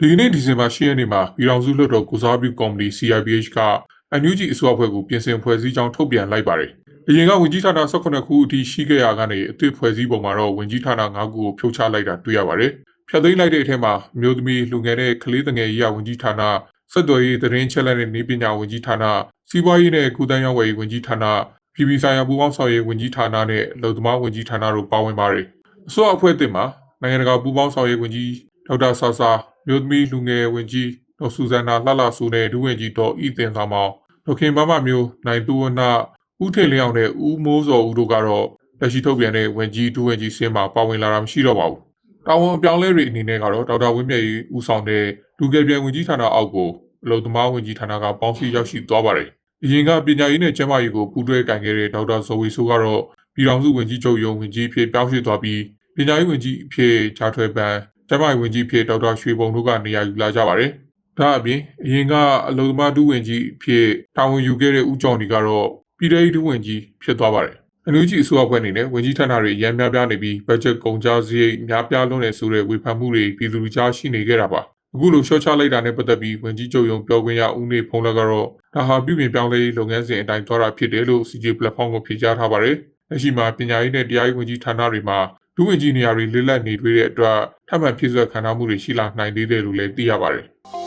ဒီကနေ့ဒီဇင်ဘာ10ရက်နေ့မှာပြည်ထောင်စုလွှတ်တော်ကုစားပြုကော်မတီ CRPH က NUG အစိုးရအဖွဲ့ကိုပြင်ဆင်ဖွဲ့စည်းကြောင်းထုတ်ပြန်လိုက်ပါတယ်။အရင်ကဝင်ကြီးဌာန18ခုအထိရှိခဲ့ရကနေအသစ်ဖွဲ့စည်းပုံမှာတော့ဝင်ကြီးဌာန9ခုကိုဖြုတ်ချလိုက်တာတွေ့ရပါတယ်။ဖြတ်သိမ်းလိုက်တဲ့အထက်မှာအမျိုးသမီးလူငယ်တဲ့ကလေးငယ်ရေးရာဝင်ကြီးဌာနစက်တော်ရေးသတင်းချက်လက်နဲ့နေပညာဝင်ကြီးဌာနစီးပွားရေးနဲ့ကုသရေးဝန်ကြီးဌာနပြည်ပဆိုင်ရာပူးပေါင်းဆောင်ရွက်ဝင်ကြီးဌာနနဲ့လုံသမားဝင်ကြီးဌာနတို့ပါဝင်ပါတယ်။အစိုးရအဖွဲ့အသစ်မှာနိုင်ငံတကာပူးပေါင်းဆောင်ရွက်ဝင်ကြီးဒေါက်တာဆာဆာ မြို့သမီးလူငယ်ဝင်ကြီးဒေါ်ဆူဇန်နာလှလှဆူနဲ့ဒုဝင်ကြီးဒေါ်ဤတင်ဆောင်မောင်ဒေါခင်မမမျိုးနိုင်သူဝနာဦးထေလျောင်နဲ့ဦးမိုးစောဦးတို့ကတော့လက်ရှိထုတ်ပြန်တဲ့ဝင်ကြီးဒုဝင်ကြီးစင်းမှာပါဝင်လာတာမရှိတော့ပါဘူး။တာဝန်အပြောင်းလဲတွေအနေနဲ့ကတော့ဒေါက်တာဝင်းမြတ်ကြီးဦးဆောင်တဲ့လူကယ်ပြန်ဝင်ကြီးဌာနအောက်ကိုအလုံသမားဝင်ကြီးဌာနကပေါင်းစည်းရောက်ရှိသွားပါတယ်။အရင်ကပညာရေးနဲ့ကျန်းမာရေးကိုပူးတွဲကင်ခဲ့တဲ့ဒေါက်တာဇော်ဝေဆိုးကတော့ပြည်ထောင်စုဝင်ကြီးချုပ်ရုံးဝင်ကြီးအဖြစ်ပြောင်းရွှေ့သွားပြီးပညာရေးဝင်ကြီးအဖြစ်ဂျာထွဲပန် ကျန်းမာရေးဝန်ကြီးအဖြစ်ဒေါက်တာရွှေပုံတို့ကနေရာယူလာကြပါတယ်။ဒါအပြင်အရင်ကအလုံသမားဒုဝန်ကြီးအဖြစ်တာဝန်ယူခဲ့တဲ့ဦးကျော်ဒီကတော့ပြည်ထောင်ဒုဝန်ကြီးဖြစ်သွားပါတယ်။အန်ယူဂျီအစိုးရဖွဲ့အနေနဲ့ဝန်ကြီးဌာနတွေရန်များပြားနေပြီးဘတ်ဂျက်ကုန်ကျစရိတ်များပြားလွန်းနေဆိုတဲ့ဝေဖန်မှုတွေပြည်သူလူကြားရှိနေခဲ့တာပါ။အခုလိုရှော့ချလိုက်တာနဲ့ပတ်သက်ပြီးဝန်ကြီးချုပ်ရုံပြောခွင့်ရဦးနေဖုံးလက်ကတော့ဒါဟာပြည်ပြင်ပြောင်းလဲရေးလုပ်ငန်းစဉ်အတိုင်းသွားတာဖြစ်တယ်လို့ CJ platform ကိုဖြေကြားထားပါတယ်။လက်ရှိမှာပညာရေးနဲ့တရားရေးဝန်ကြီးဌာနတွေမှာ ဒုဝန်ကြီးနေရာတွေလစ်လပ်နေတွေ့တဲ့အတွက်ထပ်မံဖြစ်ဆွဲခံရမှုတွေရှိလာနိုင်သေးတယ်လို့လည်းသိရပါတယ်။